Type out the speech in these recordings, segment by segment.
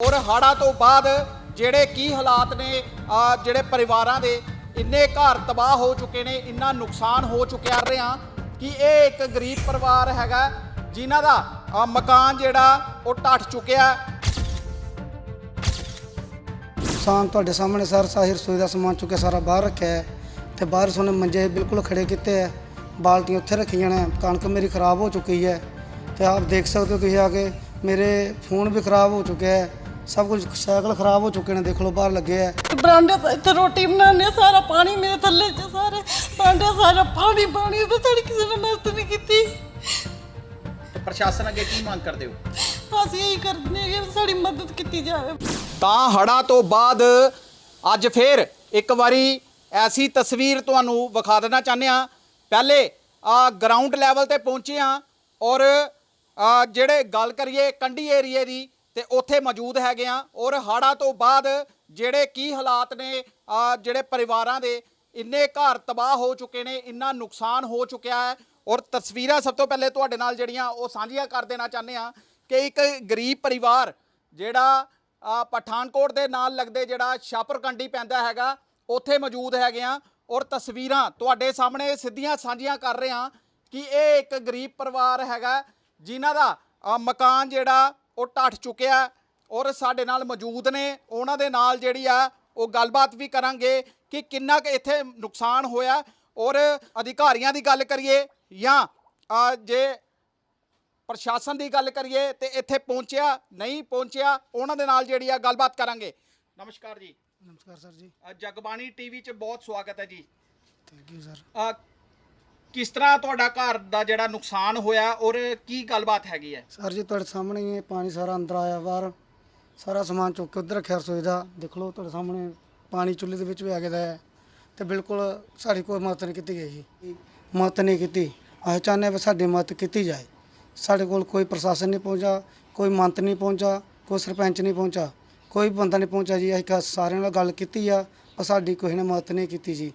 ਔਰ ਹਾੜਾ ਤੋਂ ਬਾਅਦ ਜਿਹੜੇ ਕੀ ਹਾਲਾਤ ਨੇ ਆ ਜਿਹੜੇ ਪਰਿਵਾਰਾਂ ਦੇ ਇੰਨੇ ਘਰ ਤਬਾਹ ਹੋ ਚੁੱਕੇ ਨੇ ਇੰਨਾ ਨੁਕਸਾਨ ਹੋ ਚੁੱਕਿਆ ਰਿਹਾ ਕਿ ਇਹ ਇੱਕ ਗਰੀਬ ਪਰਿਵਾਰ ਹੈਗਾ ਜਿਨ੍ਹਾਂ ਦਾ ਆ, ਮਕਾਨ ਜਿਹੜਾ ਉਹ ਟੱਟ ਚੁੱਕਿਆ। ਨੁਕਸਾਨ ਤੁਹਾਡੇ ਸਾਹਮਣੇ ਸਰ ਸਾਰੀ ਰਸੋਈ ਦਾ ਸਮਾਨ ਚੁੱਕਿਆ ਸਾਰਾ ਬਾਹਰ ਰੱਖਿਆ ਹੈ ਤੇ ਬਾਹਰ ਸੋਨੇ ਮੰਜੇ ਬਿਲਕੁਲ ਖੜੇ ਕੀਤੇ ਹੈ ਬਾਲਟੀਆਂ ਉੱਥੇ ਰੱਖੀਆਂ ਨੇ ਕਣਕ ਮੇਰੀ ਖਰਾਬ ਹੋ ਚੁੱਕੀ ਹੈ ਤੇ ਆਪ ਦੇਖ ਸਕਦੇ ਹੋ ਤੁਸੀਂ ਆ ਕੇ ਮੇਰੇ ਫੋਨ ਵੀ ਖਰਾਬ ਹੋ ਚੁੱਕਿਆ ਹੈ। ਸਭ ਕੁਝ ਸਾਈਕਲ ਖਰਾਬ ਹੋ ਚੁੱਕੇ ਨੇ ਦੇਖ ਲਓ ਬਾਹਰ ਲੱਗੇ ਹੈ ਬਰਾਂਡੇ ਤੇ ਇੱਥੇ ਰੋਟੀ ਬਣਾਉਂਦੇ ਸਾਰਾ ਪਾਣੀ ਮੇਰੇ ਥੱਲੇ ਚ ਸਾਰੇ ਬਰਾਂਡੇ ਸਾਰਾ ਪਾਣੀ ਪਾਣੀ ਤੇ ਸਾਡੀ ਕਿਸੇ ਨੇ ਮਦਦ ਨਹੀਂ ਕੀਤੀ। ਤੇ ਪ੍ਰਸ਼ਾਸਨ ਅੱਗੇ ਕੀ ਮੰਗ ਕਰਦੇ ਹੋ? ਅਸੀਂ ਇਹੀ ਕਰਦੇ ਹਾਂ ਕਿ ਸਾਡੀ ਮਦਦ ਕੀਤੀ ਜਾਵੇ। ਤਾਂ ਹੜਾ ਤੋਂ ਬਾਅਦ ਅੱਜ ਫੇਰ ਇੱਕ ਵਾਰੀ ਐਸੀ ਤਸਵੀਰ ਤੁਹਾਨੂੰ ਵਿਖਾ ਦੇਣਾ ਚਾਹੁੰਦੇ ਆ ਪਹਿਲੇ ਆ ਗਰਾਊਂਡ ਲੈਵਲ ਤੇ ਪਹੁੰਚੇ ਆ ਔਰ ਆ, ਜਿਹੜੇ ਗੱਲ ਕਰੀਏ ਕੰਢੀ ਏਰੀਏ ਦੀ ਤੇ ਉੱਥੇ ਮੌਜੂਦ ਹੈਗੇ ਆ ਔਰ ਹੜਾ ਤੋਂ ਬਾਅਦ ਜਿਹੜੇ ਕੀ ਹਾਲਾਤ ਨੇ ਜਿਹੜੇ ਪਰਿਵਾਰਾਂ ਦੇ, ਇੰਨੇ ਘਰ ਤਬਾਹ ਹੋ ਚੁੱਕੇ ਨੇ, ਇੰਨਾ ਨੁਕਸਾਨ ਹੋ ਚੁੱਕਿਆ ਹੈ ਔਰ ਤਸਵੀਰਾਂ ਸਭ ਤੋਂ ਪਹਿਲੇ ਤੁਹਾਡੇ ਨਾਲ ਜਿਹੜੀਆਂ ਉਹ ਸਾਂਝੀਆਂ ਕਰ ਦੇਣਾ ਚਾਹੁੰਦੇ ਆ ਕਿ ਇੱਕ ਗਰੀਬ ਪਰਿਵਾਰ ਜਿਹੜਾ ਪਠਾਨਕੋਟ ਦੇ ਨਾਲ ਲੱਗਦੇ ਜਿਹੜਾ ਛਾਪਰਕੰਡੀ ਪੈਂਦਾ ਹੈਗਾ, ਉੱਥੇ ਮੌਜੂਦ ਹੈਗੇ ਆ ਔਰ ਤਸਵੀਰਾਂ ਤੁਹਾਡੇ ਸਾਹਮਣੇ ਸਿੱਧੀਆਂ ਸਾਂਝੀਆਂ ਕਰ ਰਹੇ ਆ ਕਿ ਇਹ ਇੱਕ ਗਰੀਬ ਪਰਿਵਾਰ ਹੈਗਾ, ਜਿਨ੍ਹਾਂ ਦਾ ਮਕਾਨ ਜਿਹੜਾ ਉਹ ਟੱਟ ਚੁੱਕਿਆ ਔਰ ਸਾਡੇ ਨਾਲ ਮੌਜੂਦ ਨੇ। ਉਹਨਾਂ ਦੇ ਨਾਲ ਜਿਹੜੀ ਆ ਉਹ ਗੱਲਬਾਤ ਵੀ ਕਰਾਂਗੇ ਕਿ ਕਿੰਨਾ ਕੁ ਇੱਥੇ ਨੁਕਸਾਨ ਹੋਇਆ। ਔਰ ਅਧਿਕਾਰੀਆਂ ਦੀ ਗੱਲ ਕਰੀਏ ਜਾਂ ਜੇ ਪ੍ਰਸ਼ਾਸਨ ਦੀ ਗੱਲ ਕਰੀਏ ਤੇ ਇੱਥੇ ਪਹੁੰਚਿਆ ਨਹੀਂ ਪਹੁੰਚਿਆ ਉਹਨਾਂ ਦੇ ਨਾਲ ਜਿਹੜੀ ਆ ਗੱਲਬਾਤ ਕਰਾਂਗੇ। ਨਮਸਕਾਰ ਜੀ। ਨਮਸਕਾਰ ਸਰ ਜੀ। ਜਗਬਾਣੀ ਟੀਵੀ 'ਚ ਬਹੁਤ ਸਵਾਗਤ ਹੈ ਜੀ। ਥੈਂਕ ਯੂ ਸਰ ਕਿਸ ਤਰ੍ਹਾਂ ਤੁਹਾਡਾ ਘਰ ਦਾ ਜਿਹੜਾ ਨੁਕਸਾਨ ਹੋਇਆ ਔਰ ਕੀ ਗੱਲਬਾਤ ਹੈਗੀ ਹੈ? ਸਰ ਜੀ, ਤੁਹਾਡੇ ਸਾਹਮਣੇ ਹੀ ਇਹ ਪਾਣੀ ਸਾਰਾ ਅੰਦਰ ਆਇਆ ਬਾਹਰ। ਸਾਰਾ ਸਮਾਨ ਚੁੱਕ ਕੇ ਉੱਧਰ ਰੱਖਿਆ ਰਸੋਈ ਦਾ। ਦੇਖ ਲਓ, ਤੁਹਾਡੇ ਸਾਹਮਣੇ ਪਾਣੀ ਚੁੱਲ੍ਹੇ ਦੇ ਵਿੱਚ ਵੀ ਆ ਗਿਆ ਹੈ। ਤੇ ਬਿਲਕੁਲ ਸਾਡੀ ਕੋਈ ਮਦਦ ਨਹੀਂ ਕੀਤੀ ਗਈ ਜੀ। ਮਦਦ ਨਹੀਂ ਕੀਤੀ। ਅਸੀਂ ਚਾਹੁੰਦੇ ਵੀ ਸਾਡੀ ਮਦਦ ਕੀਤੀ ਜਾਏ। ਸਾਡੇ ਕੋਲ ਕੋਈ ਪ੍ਰਸ਼ਾਸਨ ਨਹੀਂ ਪਹੁੰਚਾ ਕੋਈ ਮੰਤ ਨਹੀਂ ਪਹੁੰਚਾ ਕੋਈ ਸਰਪੰਚ ਨਹੀਂ ਪਹੁੰਚਾ ਕੋਈ ਬੰਦਾ ਨਹੀਂ ਪਹੁੰਚਾ ਜੀ। ਅਸੀਂ ਕ- ਸਾਰਿਆਂ ਨਾਲ ਗੱਲ ਕੀਤੀ ਆ, ਪਰ ਸਾਡੀ ਕੋਈ ਨੇ ਮਦਦ ਨਹੀਂ ਕੀਤੀ ਜੀ।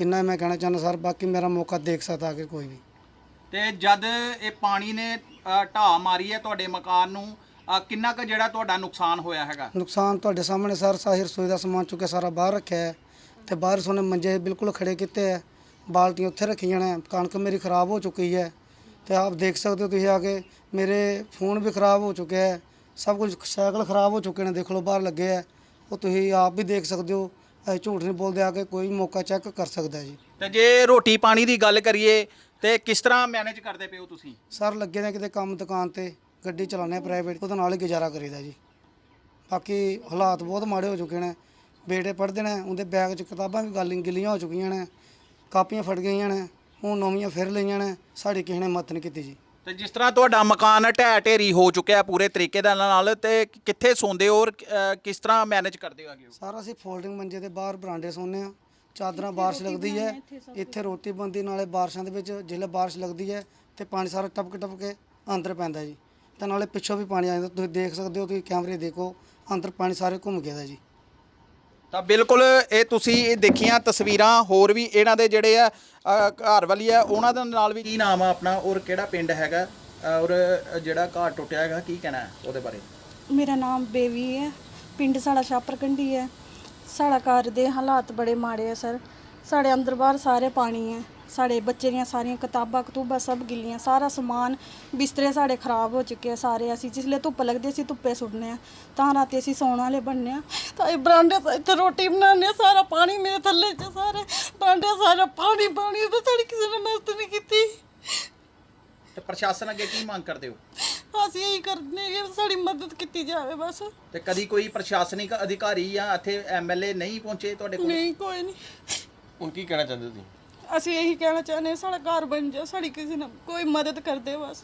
ਇੰਨਾ ਮੈਂ ਕਹਿਣਾ ਚਾਹੁੰਦਾ ਸਰ ਬਾਕੀ ਮੇਰਾ ਮੌਕਾ ਦੇਖ ਸਕਦਾ ਕਿ ਕੋਈ ਵੀ। ਤੇ ਜਦ ਇਹ ਪਾਣੀ ਨੇ ਅ, ਢਾਹ ਮਾਰੀ ਹੈ ਤੁਹਾਡੇ ਮਕਾਨ ਨੂੰ ਅ, ਕਿੰਨਾ ਕੁ ਜਿਹੜਾ ਤੁਹਾਡਾ ਨੁਕਸਾਨ ਹੋਇਆ ਹੈਗਾ? ਨੁਕਸਾਨ ਤੁਹਾਡੇ ਸਾਹਮਣੇ ਸਰ ਸਾਰੀ ਰਸੋਈ ਦਾ ਸਮਾਨ ਚੁੱਕਿਆ ਸਾਰਾ ਬਾਹਰ ਰੱਖਿਆ ਹੈ ਤੇ ਬਾਹਰ ਸੋਨੇ ਮੰਜੇ ਬਿਲਕੁਲ ਖੜੇ ਕੀਤੇ ਹੈ। ਬਾਲਟੀਆਂ ਉੱਥੇ ਰੱਖੀਆਂ ਨੇ ਕਣਕ ਮੇਰੀ ਖਰਾਬ ਹੋ ਚੁੱਕੀ ਹੈ ਤੇ ਆਪ ਦੇਖ ਸਕਦੇ ਹੋ ਤੁਸੀਂ ਆ ਕੇ ਮੇਰੇ ਫੋਨ ਵੀ ਖਰਾਬ ਹੋ ਚੁੱਕਿਆ ਹੈ ਸਭ ਕੁਝ ਸਾਈਕਲ ਖਰਾਬ ਹੋ ਚੁੱਕੇ ਨੇ ਦੇਖ ਲਓ ਬਾਹਰ ਲੱਗੇ ਹੈ। ਉਹ ਤੁਸੀਂ ਆਪ ਵੀ ਦੇਖ ਸਕਦੇ ਹੋ ਅਸੀਂ ਝੂਠ ਨਹੀਂ ਬੋਲਦੇ ਆ ਕੇ ਕੋਈ ਵੀ ਮੌਕਾ ਚੈੱਕ ਕਰ ਸਕਦਾ ਜੀ। ਤੇ ਜੇ ਰੋਟੀ ਪਾਣੀ ਦੀ ਗੱਲ ਕਰੀਏ ਤੇ ਕਿਸ ਤਰ੍ਹਾਂ ਮੈਨੇਜ ਕਰਦੇ ਪਏ ਹੋ ਤੁਸੀਂ? ਸਰ ਲੱਗੇ ਨੇ ਕਿਤੇ ਕੰਮ ਦੁਕਾਨ ਤੇ ਗੱਡੀ ਚਲਾਉਂਦੇ ਪ੍ਰਾਈਵੇਟ ਉਹਦੇ ਨਾਲ ਹੀ ਗੁਜ਼ਾਰਾ ਕਰੀਦਾ ਜੀ। ਬਾਕੀ ਹਾਲਾਤ ਬਹੁਤ ਮਾੜੇ ਹੋ ਚੁੱਕੇ ਨੇ। ਬੇਟੇ ਪੜ੍ਹਦੇ ਨੇ ਉਹਦੇ ਬੈਗ 'ਚ ਕਿਤਾਬਾਂ ਵੀ ਗੱਲ ਗਿੱਲੀਆਂ ਹੋ ਚੁੱਕੀਆਂ ਨੇ ਕਾਪੀਆਂ ਫਟ ਗਈਆਂ ਨੇ ਹੁਣ ਨਵੀਆਂ ਫਿਰ ਲਈਆਂ ਨੇ ਸਾਡੀ ਕਿਸੇ ਨੇ ਮਦਦ ਨਹੀਂ ਕੀਤੀ ਜੀ। ਤੇ ਜਿਸ ਤਰ੍ਹਾਂ ਤੁਹਾਡਾ ਮਕਾਨ ਢਹਿ ਢੇਰੀ ਹੋ ਚੁੱਕਿਆ ਪੂਰੇ ਤਰੀਕੇ ਦੇ ਨਾਲ ਤੇ ਕਿੱਥੇ ਸੌਂਦੇ ਹੋ ਔਰ ਕਿਸ ਤਰ੍ਹਾਂ ਮੈਨੇਜ ਕਰਦੇ ਹੋਗੇ ਸਾਰਾ ਅਸੀਂ ਫੋਲਡਿੰਗ ਮੰਜੇ ਦੇ ਬਾਹਰ ਬਰਾਂਡੇ ਸੌਂਦੇ ਆ ਚਾਦਰਾਂ ਬਾਰਿਸ਼ ਲੱਗਦੀ ਹੈ। ਇੱਥੇ ਰੋਟੀ ਬਣਦੀ ਨਾਲੇ ਬਾਰਿਸ਼ਾਂ ਦੇ ਵਿੱਚ ਜਿੱਲੇ ਬਾਰਿਸ਼ ਲੱਗਦੀ ਹੈ ਤੇ ਪਾਣੀ ਸਾਰਾ ਟਪਕ ਟਪਕ ਕੇ ਅੰਦਰ ਪੈਂਦਾ ਜੀ। ਤੇ ਨਾਲੇ ਪਿੱਛੋਂ ਵੀ ਪਾਣੀ ਆ ਜਾਂਦਾ ਤੁਸੀਂ ਦੇਖ ਸਕਦੇ ਹੋ ਤੁਸੀਂ ਕੈਮਰੇ ਦੇਖੋ ਅੰਦਰ ਪਾਣੀ ਸਾਰੇ ਘੁੰਮ ਗਿਆ ਦਾ ਜੀ। ਤਾਂ ਬਿਲਕੁਲ ਇਹ ਤੁਸੀਂ ਇਹ ਦੇਖੀਆਂ ਤਸਵੀਰਾਂ ਹੋਰ ਵੀ ਇਹਨਾਂ ਦੇ ਜਿਹੜੇ ਆ ਅ, ਘਰ ਵਾਲੀ ਆ ਉਹਨਾਂ ਦੇ ਨਾਲ ਵੀ ਕੀ ਨਾਮ ਆ ਆਪਣਾ ਔਰ ਕਿਹੜਾ ਪਿੰਡ ਹੈਗਾ? ਅ, ਔਰ ਜਿਹੜਾ ਘਰ ਟੁੱਟਿਆ ਹੈਗਾ ਕੀ ਕਹਿਣਾ ਹੈ ਉਹਦੇ ਬਾਰੇ? ਮੇਰਾ ਨਾਮ ਬੇਵੀ ਹੈ ਪਿੰਡ ਸਾਡਾ ਛਾਪਰਕੰਡੀ ਹੈ। ਸਾਡਾ ਘਰ ਦੇ ਹਾਲਾਤ ਬੜੇ ਮਾੜੇ ਆ ਸਰ। ਸਾਡੇ ਅੰਦਰ ਬਾਹਰ ਸਾਰੇ ਪਾਣੀ ਹੈ। ਸਾਡੇ ਬੱਚੇ ਦੀਆਂ ਸਾਰੀਆਂ ਕਿਤਾਬਾਂ ਕਤੂਬਾਂ ਸਭ ਗਿੱਲੀਆਂ ਸਾਰਾ ਸਮਾਨ ਬਿਸਤਰੇ ਸਾਡੇ ਖਰਾਬ ਹੋ ਚੁੱਕੇ ਆ ਸਾਰੇ ਅਸੀਂ ਜਿਸਲੇ ਧੁੱਪ ਲੱਗਦੀ ਅਸੀਂ ਧੁੱਪੇ ਸੁੱਟਨੇ ਆ ਤਾਂ ਰਾਤੀ ਅਸੀਂ ਸੌਣ ਵਾਲੇ ਬਣਨੇ ਆ। ਤਾਂ ਇਹ ਬਰਾਂਡੇ ਤੇ ਇੱਥੇ ਰੋਟੀ ਬਣਾਉਂਦੇ ਸਾਰਾ ਪਾਣੀ ਮੇਰੇ ਥੱਲੇ ਚ ਸਾਰੇ ਬਰਾਂਡੇ ਸਾਰਾ ਪਾਣੀ ਪਾਣੀ ਤੇ ਸਾਡੀ ਕਿਸੇ ਨੇ ਮਦਦ ਨਹੀਂ ਕੀਤੀ। ਤੇ ਪ੍ਰਸ਼ਾਸਨ ਅੱਗੇ ਕੀ ਮੰਗ ਕਰਦੇ ਹੋ? ਅਸੀਂ ਇਹੀ ਕਰਦੇ ਹਾਂ ਕਿ ਸਾਡੀ ਮਦਦ ਕੀਤੀ ਜਾਵੇ ਬਸ। ਤੇ ਕਦੀ ਕੋਈ ਪ੍ਰਸ਼ਾਸਨਿਕ ਅਧਿਕਾਰੀ ਜਾਂ ਇੱਥੇ ਐਮਐਲਏ ਨਹੀਂ ਪਹੁੰਚੇ ਤੁਹਾਡੇ ਕੋਲ? ਨਹੀਂ ਕੋਈ ਨਹੀਂ। ਹੁਣ ਕੀ ਕਹਿਣਾ ਚਾਹੁੰਦੇ ਤੁਸੀਂ? ਅਸੀਂ ਇਹੀ ਕਹਿਣਾ ਚਾਹੁੰਦੇ ਹਾਂ, ਸਾਡਾ ਘਰ ਬਣ ਜਾ ਸਾਡੀ ਕਿਸੇ ਨਾਲ ਕੋਈ ਮਦਦ ਕਰ ਦੇ ਬਸ।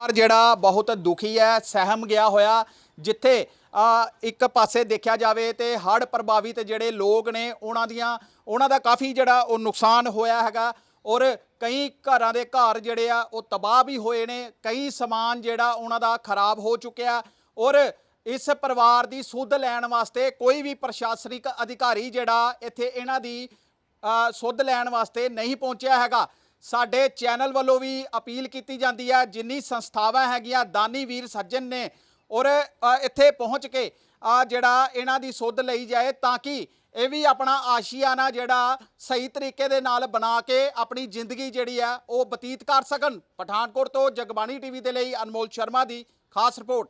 ਪਰ ਜਿਹੜਾ ਬਹੁਤ ਦੁਖੀ ਹੈ, ਸਹਿਮ ਗਿਆ ਹੋਇਆ, ਜਿੱਥੇ ਆ ਇੱਕ ਪਾਸੇ ਦੇਖਿਆ ਜਾਵੇ ਤੇ ਹੜ੍ਹ ਪ੍ਰਭਾਵਿਤ ਜਿਹੜੇ ਲੋਕ ਨੇ, ਉਹਨਾਂ ਦੀਆਂ, ਉਹਨਾਂ ਦਾ ਕਾਫੀ ਜਿਹੜਾ ਉਹ ਨੁਕਸਾਨ ਹੋਇਆ ਹੈਗਾ ਔਰ ਕਈ ਘਰਾਂ ਦੇ ਘਰ ਜਿਹੜੇ ਆ, ਉਹ ਤਬਾਹ ਵੀ ਹੋਏ ਨੇ, ਕਈ ਸਮਾਨ ਜਿਹੜਾ ਉਹਨਾਂ ਦਾ ਖਰਾਬ ਹੋ ਚੁੱਕਿਆ ਔਰ ਇਸ ਪਰਿਵਾਰ ਦੀ ਸੁੱਧ ਲੈਣ ਵਾਸਤੇ ਕੋਈ ਵੀ ਪ੍ਰਸ਼ਾਸਨਿਕ ਅਧਿਕਾਰੀ ਜਿਹੜਾ ਇੱਥੇ ਇਹਨਾਂ ਦੀ ਸੁੱਧ ਲੈਣ ਵਾਸਤੇ ਨਹੀਂ ਪਹੁੰਚਿਆ ਹੈਗਾ। ਸਾਡੇ ਚੈਨਲ ਵੱਲੋਂ ਵੀ ਅਪੀਲ ਕੀਤੀ ਜਾਂਦੀ ਹੈ, ਜਿੰਨੀ ਸੰਸਥਾਵਾਂ ਹੈਗੀਆਂ, ਦਾਨੀ ਵੀਰ ਸੱਜਣ ਨੇ ਔਰ ਇੱਥੇ ਪਹੁੰਚ ਕੇ ਆ ਜਿਹੜਾ ਇਹਨਾਂ ਦੀ ਸੁੱਧ ਲਈ ਜਾਏ ਤਾਂ ਕਿ ਇਹ ਵੀ ਆਪਣਾ ਆਸ਼ੀਆਨਾ ਜਿਹੜਾ ਸਹੀ ਤਰੀਕੇ ਦੇ ਨਾਲ ਬਣਾ ਕੇ ਆਪਣੀ ਜ਼ਿੰਦਗੀ ਜਿਹੜੀ ਆ, ਉਹ ਬਤੀਤ ਕਰ ਸਕਣ। ਪਠਾਨਕੋਟ ਤੋਂ ਜਗਬਾਣੀ ਟੀਵੀ ਦੇ ਲਈ ਅਨਮੋਲ ਸ਼ਰਮਾ ਦੀ ਖਾਸ ਰਿਪੋਰਟ।